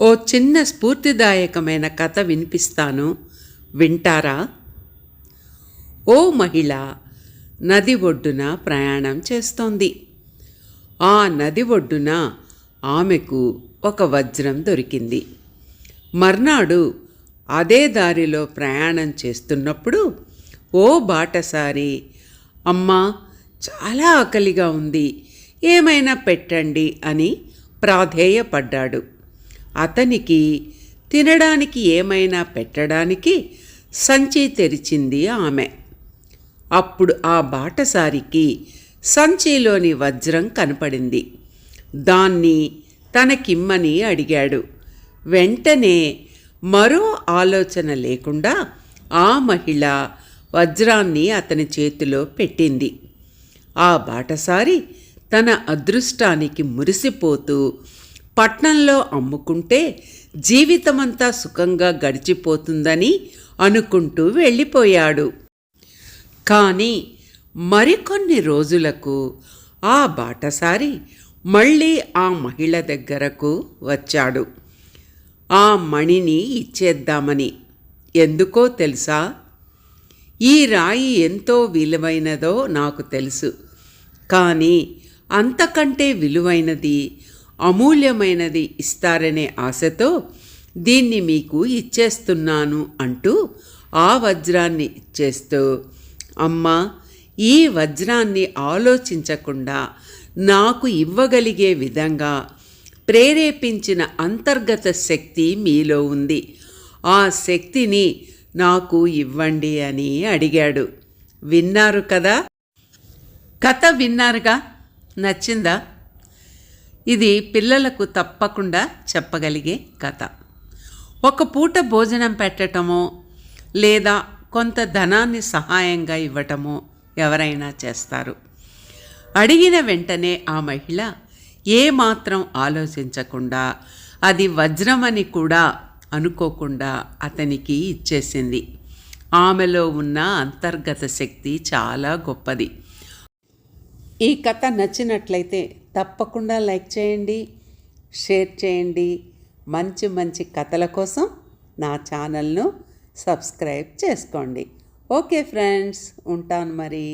ఓ చిన్న స్ఫూర్తిదాయకమైన కథ వినిపిస్తాను. వింటారా? ఓ మహిళ నది ఒడ్డున ప్రయాణం చేస్తోంది. ఆ నది ఒడ్డున ఆమెకు ఒక వజ్రం దొరికింది. మర్నాడు అదే దారిలో ప్రయాణం చేస్తున్నప్పుడు ఓ బాటసారి అమ్మా చాలా ఆకలిగా ఉంది. ఏమైనా పెట్టండి అని ప్రాధేయపడ్డాడు. అతనికి తినడానికి ఏమైనా పెట్టడానికి సంచి తెరిచింది ఆమె. అప్పుడు ఆ బాటసారికి సంచిలోని వజ్రం కనపడింది. దాన్ని తనకిమ్మని అడిగాడు. వెంటనే మరో ఆలోచన లేకుండా ఆ మహిళ వజ్రాన్ని అతని చేతిలో పెట్టింది. ఆ బాటసారి తన అదృష్టానికి మురిసిపోతూ పట్నంలో అమ్ముకుంటే జీవితమంతా సుఖంగా గడిచిపోతుందని అనుకుంటూ వెళ్ళిపోయాడు. కానీ మరికొన్ని రోజులకు ఆ బాటసారి మళ్ళీ ఆ మహిళ దగ్గరకు వచ్చాడు. ఆ మణిని ఇచ్చేద్దామని. ఎందుకో తెలుసా? ఈ రాయి ఎంతో విలువైనదో నాకు తెలుసు. కానీ అంతకంటే విలువైనది అమూల్యమైనది ఇస్తారనే ఆశతో దీన్ని మీకు ఇచ్చేస్తున్నాను అంటూ ఆ వజ్రాన్ని ఇచ్చేస్తూ అమ్మా ఈ వజ్రాన్ని ఆలోచించకుండా నాకు ఇవ్వగలిగే విధంగా ప్రేరేపించిన అంతర్గత శక్తి మీలో ఉంది. ఆ శక్తిని నాకు ఇవ్వండి అని అడిగాడు. విన్నారు కదా? కథ విన్నారుగా? నచ్చిందా? ఇది పిల్లలకు తప్పకుండా చెప్పగలిగే కథ. ఒక పూట భోజనం పెట్టటమో లేదా కొంత ధనాన్ని సహాయంగా ఇవ్వటమో ఎవరైనా చేస్తారు. అడిగిన వెంటనే ఆ మహిళ ఏమాత్రం ఆలోచించకుండా అది వజ్రమని కూడా అనుకోకుండా అతనికి ఇచ్చేసింది. ఆమెలో ఉన్న అంతర్గత శక్తి చాలా గొప్పది. ఈ కథ నచ్చినట్లయితే తప్పకుండా లైక్ చేయండి షేర్ చేయండి. మంచి మంచి కథల కోసం నా ఛానల్ను సబ్స్క్రైబ్ చేసుకోండి. ఓకే ఫ్రెండ్స్ ఉంటాను మరి.